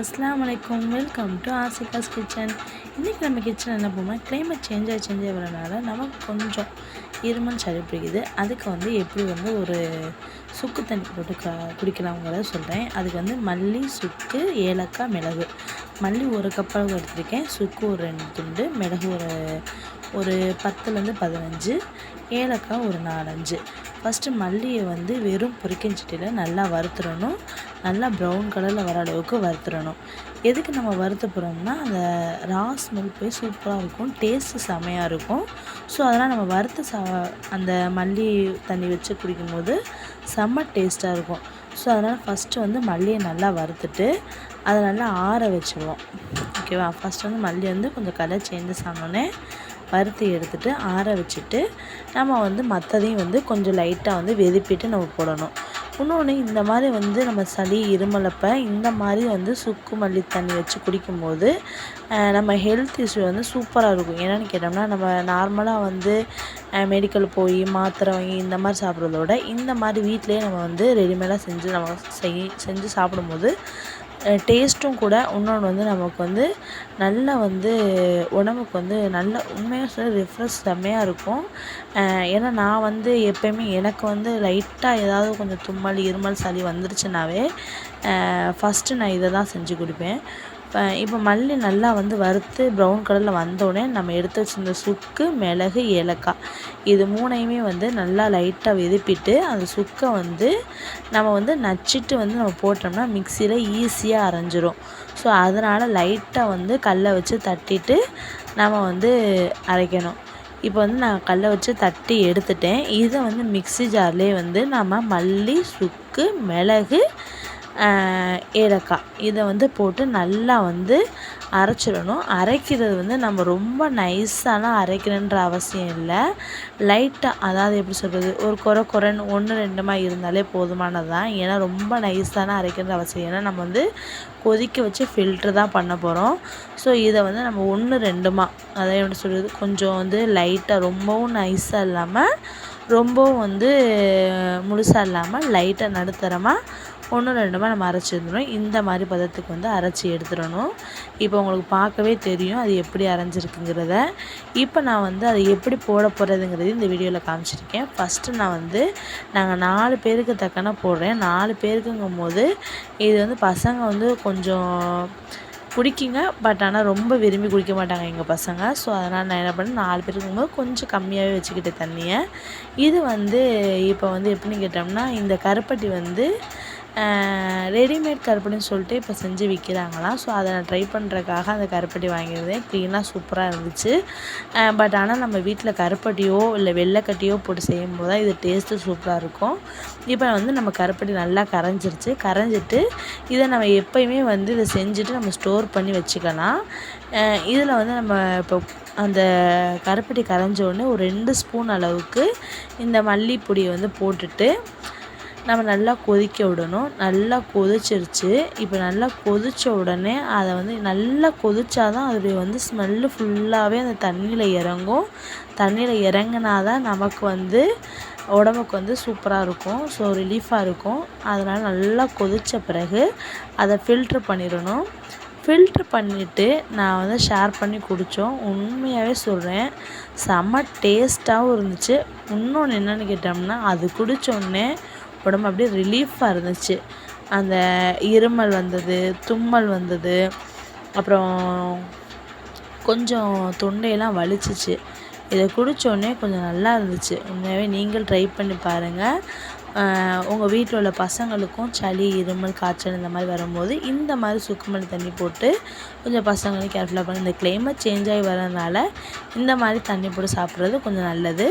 அஸ்லாம் வலைக்கம் welcome to ஆசிகாஸ் kitchen இன்றைக்கி நம்ம கிச்சன் என்ன பண்ணுவோம் கிளைமேட் சேஞ்ச் ஆகி சேஞ்ச் ஆகிறனால வரனால நமக்கு கொஞ்சம் இருமல் சளி பிடிக்குது. அதுக்கு வந்து எப்படி வந்து ஒரு சுக்கு தண்ணி போட்டு க குடிக்கலாம்ங்கிறத சொல்கிறேன் அதுக்கு வந்து மல்லி சுக்கு ஏலக்காய் மிளகு. மல்லி ஒரு கப் அளவு எடுத்திருக்கேன். சுக்கு ஒரு ரெண்டு துண்டு மிளகு ஒரு ஒரு பத்துலேருந்து பதினஞ்சு ஏலக்காய் ஒரு நாலஞ்சு. ஃபஸ்ட்டு மல்லியை வந்து வெறும் பொரிக்கஞ்சட்டியில் நல்லா வறுத்துடணும். நல்லா ப்ரௌன் கலரில் வர அளவுக்கு வறுத்துடணும். எதுக்கு நம்ம வறுத்து போகிறோம்னா அந்த ரா ஸ்மெல் போய் சூப்பராக இருக்கும். டேஸ்ட்டு செமையாக இருக்கும். ஸோ அதெல்லாம் நம்ம வறுத்து சா அந்த மல்லி தண்ணி வச்சு குடிக்கும்போது செம்ம டேஸ்ட்டாக இருக்கும். ஸோ அதனால் ஃபஸ்ட்டு வந்து மல்லியை நல்லா வறுத்துட்டு அதை நல்லா ஆற வச்சுருவோம். ஓகேவா ஃபஸ்ட்டு வந்து மல்லி வந்து கொஞ்சம் கலர் சேஞ்சஸ் ஆனோடனே வறுத்து எடுத்துகிட்டு ஆற வச்சுட்டு நம்ம வந்து மற்றதையும் வந்து கொஞ்சம் லைட்டாக வந்து வெதுப்பிட்டு நம்ம போடணும். இன்னொன்று இந்த மாதிரி வந்து நம்ம சளி இருமலப்போ இந்த மாதிரி வந்து சுக்கு மல்லி தண்ணி வச்சு குடிக்கும்போது நம்ம ஹெல்த் இஷ்யூ வந்து சூப்பராக இருக்கும். என்னென்னு கேட்டோம்னா நம்ம நார்மலாக வந்து மெடிக்கல் போய் மாத்திரை வாங்கி இந்த மாதிரி சாப்பிட்றதோட இந்த மாதிரி வீட்டிலேயே நம்ம வந்து ரெடிமேடாக செஞ்சு நம்ம செய் செஞ்சு சாப்பிடும்போது டேஸ்ட்டும் கூட இன்னொன்று வந்து நமக்கு வந்து நல்லா வந்து உடம்புக்கு வந்து நல்ல உண்மையாக சொல்ல ரிஃப்ரெஷ் செம்மையாக இருக்கும். ஏன்னா நான் வந்து எப்போயுமே எனக்கு வந்து லைட்டாக ஏதாவது கொஞ்சம் தும்மல் இருமல் சளி வந்துருச்சுனாவே ஃபஸ்ட்டு நான் இதை தான் செஞ்சு கொடுப்பேன். இப்போ இப்போ மல்லி நல்லா வந்து வறுத்து ப்ரௌன் கலரில் வந்தோடனே நம்ம எடுத்து வச்சுருந்த சுக்கு மிளகு ஏலக்காய். இது மூணையுமே வந்து நல்லா லைட்டாக வெதுப்பிட்டு அந்த சுக்கை வந்து நம்ம வந்து நச்சிட்டு வந்து நம்ம போட்டோம்னா மிக்சியில் ஈஸியாக அரைஞ்சிரும். ஸோ அதனால் லைட்டாக வந்து கல்லை வச்சு தட்டிட்டு நம்ம வந்து அரைக்கணும். இப்போ வந்து நான் கல்லை வச்சு தட்டி எடுத்துட்டேன். இதை வந்து மிக்சி ஜார்லேயே வந்து நம்ம மல்லி சுக்கு மிளகு ஏலக்காய். இதை வந்து போட்டு நல்லா வந்து அரைச்சிடணும். அரைக்கிறது வந்து நம்ம ரொம்ப நைஸாலாம் அரைக்கணுன்ற அவசியம் இல்லை. லைட்டாக அதாவது எப்படி சொல்கிறது ஒரு குறை குறைன்னு ஒன்று ரெண்டுமா இருந்தாலே போதுமானது தான் ஏன்னா ரொம்ப நைஸாலாம் அரைக்கிற அவசியம். ஏன்னா நம்ம வந்து கொதிக்க வச்சு ஃபில்ட்ரு தான் பண்ண போகிறோம் ஸோ இதை வந்து நம்ம ஒன்று ரெண்டுமா அதான் எப்படி சொல்கிறது கொஞ்சம் வந்து லைட்டாக ரொம்பவும் நைஸாக இல்லாமல் ரொம்பவும் வந்து முழுசாக இல்லாமல் லைட்டாக நடுத்தரமாக ஒன்று ரெண்டுமா நம்ம அரைச்சி இந்த மாதிரி பதத்துக்கு வந்து அரைச்சி எடுத்துடணும். இப்போ உங்களுக்கு பார்க்கவே தெரியும் அது எப்படி அரைஞ்சிருக்குங்கிறத. இப்போ நான் வந்து அதை எப்படி போட போகிறதுங்கிறது இந்த வீடியோவில் காமிச்சிருக்கேன். ஃபஸ்ட்டு நான் வந்து நாங்கள் நாலு பேருக்கு தக்கன போடுறேன். நாலு பேருக்குங்கும் போது இது வந்து பசங்க வந்து கொஞ்சம் குடிக்குங்க. பட் ஆனால் ரொம்ப விரும்பி குடிக்க மாட்டாங்க எங்கள் பசங்க. ஸோ அதனால் நான் என்ன பண்ணேன்? நாலு பேருக்கு இருக்கும்போது கொஞ்சம் கம்மியாகவே வச்சுக்கிட்டேன் தண்ணியை. இது வந்து இப்போ வந்து எப்படின்னு கேட்டோம்னா இந்த கருப்பட்டி வந்து ரெடிமேட் கருப்பட்டின்னு சொல்லிட்டு இப்போ செஞ்சு விற்கிறாங்களாம் ஸோ அதை நான் ட்ரை பண்ணுறதுக்காக அந்த கருப்பட்டி வாங்கியிருந்தேன். க்ளீனாக சூப்பராக இருந்துச்சு. பட் ஆனால் நம்ம வீட்டில் கருப்பட்டியோ இல்லை வெள்ளைக்கட்டியோ போட்டு செய்யும் போது தான் இது டேஸ்ட்டு சூப்பராக இருக்கும். இப்போ வந்து நம்ம கருப்பட்டி நல்லா கரைஞ்சிருச்சு. கரைஞ்சிட்டு இதை நம்ம எப்போயுமே வந்து இதை செஞ்சுட்டு நம்ம ஸ்டோர் பண்ணி வச்சுக்கலாம். இதில் வந்து நம்ம இப்போ அந்த கருப்பட்டி கரைஞ்ச உடனே ஒரு ரெண்டு ஸ்பூன் அளவுக்கு இந்த மல்லிப்பொடியை வந்து போட்டுட்டு நம்ம நல்லா கொதிக்க விடணும். நல்லா கொதிச்சிருச்சு. இப்போ நல்லா கொதித்த உடனே அதை வந்து நல்லா கொதிச்சா தான் அதோடைய வந்து ஸ்மெல்லு ஃபுல்லாகவே அந்த தண்ணியில் இறங்கும். தண்ணியில் இறங்கினா தான் நமக்கு வந்து உடம்புக்கு வந்து சூப்பராக இருக்கும். ஸோ ரிலீஃபாக இருக்கும். அதனால் நல்லா கொதித்த பிறகு அதை ஃபில்ட்ரு பண்ணிடணும். ஃபில்ட்ரு பண்ணிவிட்டு நான் வந்து ஷேர் பண்ணி குடித்தோம் உண்மையாகவே சொல்கிறேன் செம்ம டேஸ்ட்டாகவும் இருந்துச்சு. இன்னொன்று என்னென்னு கேட்டோம்னா அது குடித்தோடனே உடம்பு அப்படியே ரிலீஃபாக இருந்துச்சு. அந்த இருமல் வந்தது தும்மல் வந்தது அப்புறம் கொஞ்சம் தொண்டையெல்லாம் வலிச்சிச்சு. இதை குடித்தோடனே கொஞ்சம் நல்லா இருந்துச்சு. உண்மையாகவே நீங்கள் ட்ரை பண்ணி பாருங்கள் உங்கள் வீட்டில் உள்ள பசங்களுக்கும் சளி இருமல் காய்ச்சல் இந்த மாதிரி வரும்போது இந்த மாதிரி சுக்குமல்லி தண்ணி போட்டு கொஞ்சம் பசங்களையும் கேர்ஃபுல்லாக பண்ணி. இந்த கிளைமேட் சேஞ்ச் ஆகி வரதுனால இந்த மாதிரி தண்ணி போட்டு சாப்பிட்றது கொஞ்சம் நல்லது.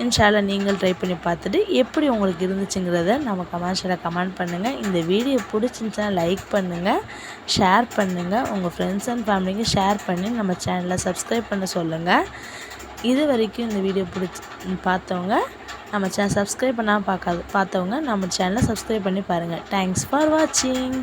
இன்ஷால நீங்கள் ட்ரை பண்ணி பார்த்துட்டு எப்படி உங்களுக்கு இருந்துச்சுங்கிறத நம்ம கமெண்ட்ஸில் கமெண்ட் பண்ணுங்கள் இந்த வீடியோ பிடிச்சிருந்துச்சுன்னா லைக் பண்ணுங்கள் ஷேர் பண்ணுங்கள் உங்கள் ஃப்ரெண்ட்ஸ் அண்ட் ஃபேமிலிக்கு ஷேர் பண்ணி நம்ம சேனலை சப்ஸ்கிரைப் பண்ண சொல்லுங்கள் இது வரைக்கும் இந்த வீடியோ பிடிச்சி பார்த்தவங்க நம்ம சேனல் சப்ஸ்கிரைப் பண்ணால் பார்க்காது பார்த்தவங்க நம்ம சேனலை சப்ஸ்கிரைப் பண்ணி பாருங்கள் தேங்க்ஸ் ஃபார் வாட்சிங்